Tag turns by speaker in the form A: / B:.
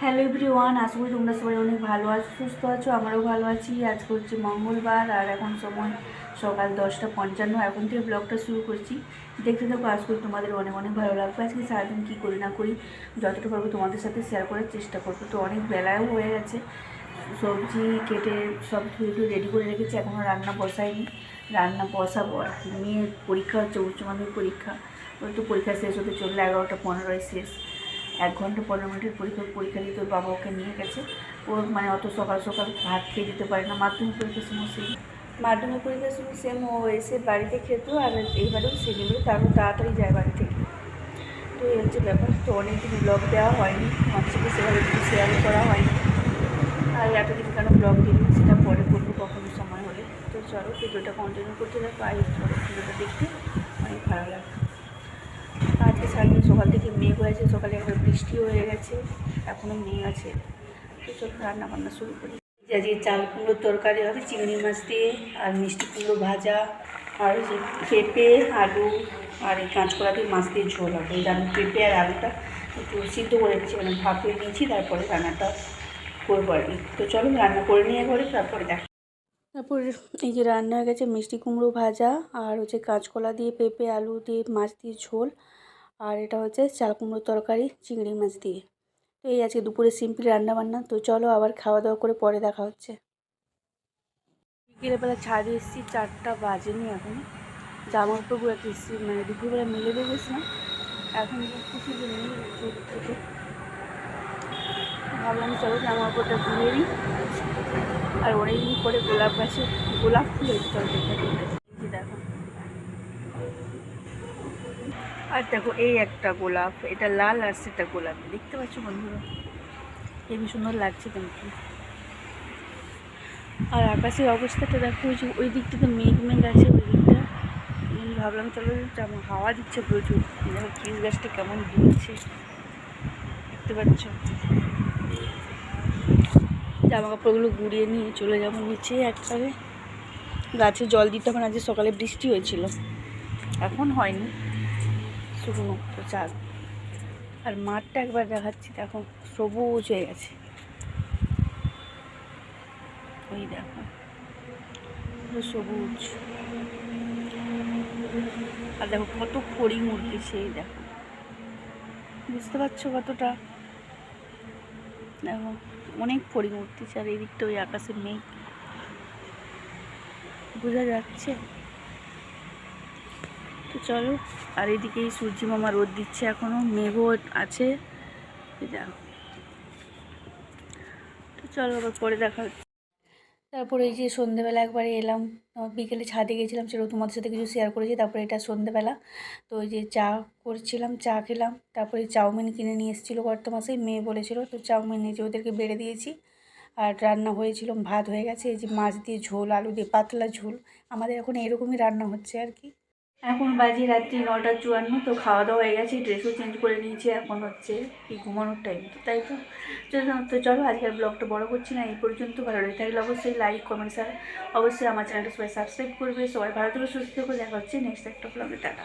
A: Hello everyone আশা করি তোমরা সবাই অনেক ভালো আছো, সুস্থ আছো, আমরাও ভালো আছি। আজকে হচ্ছে মঙ্গলবার আর এখন সময় সকাল দশটা পঞ্চান্ন। এখন থেকে ব্লগটা শুরু করছি। দেখতে থাকো, আজ করি তোমাদের অনেক অনেক ভালো লাগবে। আজকে সারাদিন কী করি না করি, যতটা পারব তোমাদের সাথে শেয়ার করার চেষ্টা করব। তো অনেক বেলায়ও হয়ে গেছে। সবজি কেটে সব ধুয়ে ধুয়ে রেডি করে রেখেছি এখনও রান্না বসাইনি। রান্না বসাবো আর কি। মেয়ের পরীক্ষা হচ্ছে, উচ্চ মাধ্যমিক পরীক্ষা। ওর তো পরীক্ষা শেষ হতে চললে এগারোটা পনেরোয় শেষ। এক ঘণ্টা, পনেরো মিনিটের পরীক্ষা পরীক্ষা দিতে ওর বাবা ওকে নিয়ে গেছে। ও মানে অত সকাল সকাল ভাত খেয়ে দিতে পারে না। মাধ্যমিক পরীক্ষার সময় সেই মাধ্যমিক পরীক্ষার সময় সেম। ও এসে বাড়িতে খেতো আর এইবারেও সে নেবে তারপর তাড়াতাড়ি যায় বাড়ি থেকে তো এই হচ্ছে ব্যাপার। তো অনেকদিন ব্লগ দেওয়া হয়নি। সাথে সেভাবে কিছু শেয়ার করা হয়নি। আর এতদিন কেন ব্লগ দিইনি, সেটা পরে করব কখনো সময় হলে। তো চলো ভিডিওটা কন্টিনিউ করতে থাকো। আর ভিডিওটা দেখতে অনেক ভালো লাগে সারাদিন সকাল থেকে মেঘ হয়েছে, সকালে একবার বৃষ্টিও হয়ে গেছে এখনও মেঘ আছে। তো চলো রান্না বান্না শুরু করি। আজকে চাল কুমড়োর তরকারি হবে, চিংড়ি মাছ দিয়ে, আর মিষ্টি কুমড়ো ভাজা, আর যে পেঁপে, আলু, আর এই কাঁচকলা দিয়ে মাছ দিয়ে ঝোল হবে। আমি পেঁপে আর আলুটা একটু সিদ্ধ করে রেখেছি মানে ভাপিয়ে নিয়েছি, তারপরে রান্নাটা করব আর কি। তো চলো রান্না করে নিয়ে একবারে তারপরে দেখ তারপর এই যে রান্না হয়ে গেছে মিষ্টি কুমড়ো ভাজা, আর হচ্ছে কাঁচকলা দিয়ে পেঁপে, আলু দিয়ে মাছ দিয়ে ঝোল। আর এটা হচ্ছে চাল কুমড়োর তরকারি, চিংড়ি মাছ দিয়ে। তো এই আজকে দুপুরে সিম্পল রান্না বান্না তো চলো আবার খাওয়া দাওয়া করে পরে দেখা হচ্ছে। বিকেলবেলা ছাদে এসেছি, চারটা বাজেনি এখন। জামা কাপড়গুলো একটা এসেছি মানে দুপুরবেলা মিলে দিয়ে গেছিলাম। এখন যে নেই থেকে ভাবলাম চলো জামা কাপড়টা ধুয়ে নিই। আর অনেকদিন পরে গোলাপ গাছে, গোলাপ ফুল হয়েছে, চলো আর দেখো এই একটা গোলাপ, এটা লাল আর সেটা গোলাপ। দেখতে পাচ্ছ বন্ধুরা? হেবি সুন্দর লাগছে কিন্তু আর আকাশের অবস্থাটা দেখো যে ওই দিকটাতে মেঘ মেঘ আছে ওই দিকটা। ভাবলাম চলো যেমন হাওয়া দিচ্ছে প্রচুর। দেখো কিস গাছটা কেমন দুলছে। দেখতে পাচ্ছ? জামা কাপড়গুলো গুড়িয়ে নিয়ে চলে যাব নিচে একবারে। গাছে জল দিতে হবে যে সকালে বৃষ্টি হয়েছিল। এখন হয়নি। শুকনো চাল। আর মাঠটা একবার দেখাচ্ছি, দেখো, সবুজ হয়ে গেছে। ওই দেখো সবুজ। আর দেখো, কত ফড়িং উঠতেছে এই দেখো। বুঝতে পারছ কতটা? দেখো, অনেক ফড়িং উঠতেছে আর এই দিকটা ওই আকাশে মেঘ। বোঝা যাচ্ছে? তো চলো, আর এদিকে এই সূর্যি মামা রোদ দিচ্ছে এখনও মেঘও আছে। তো চলো, আবার পরে দেখা হচ্ছে। তারপরে এই যে সন্ধেবেলা একবারে এলাম বিকেলে ছাদে গেছিলাম, সেটাও তোমাদের সাথে কিছু শেয়ার করেছি। তারপরে এটা সন্ধেবেলা, তো ওই যে চা করছিলাম, চা খেলাম। তারপরে চাউমিন কিনে নিয়ে এসেছিল গত মাসে মেয়ে বলেছিল তো চাউমিন এই যে ওদেরকে বেড়ে দিয়েছি, আর রান্না হয়েছিল, ভাত হয়ে গেছে, এই যে মাছ দিয়ে ঝোল, আলু দিয়ে পাতলা ঝোল। আমাদের এখন এরকমই রান্না হচ্ছে আর কি। এখন বাজে রাত্রি নটা চুয়ান্ন, তো খাওয়া দাওয়া হয়ে গেছে ড্রেসও চেঞ্জ করে নিয়েছি, এখন হচ্ছে কি ঘুমানোর টাইম তো তাই তো। চলো তো চলো, আজকের ব্লগটা বড় করছি না, এই পর্যন্ত ভালো লাগে থাকলে অবশ্যই লাইক কমেন্টস আর অবশ্যই আমার চ্যানেলটা সবাই সাবস্ক্রাইব করবে, সবাই ভালো থেকে, সুস্থ করে দেখা হচ্ছে নেক্সট একটা ব্লগে টাটা।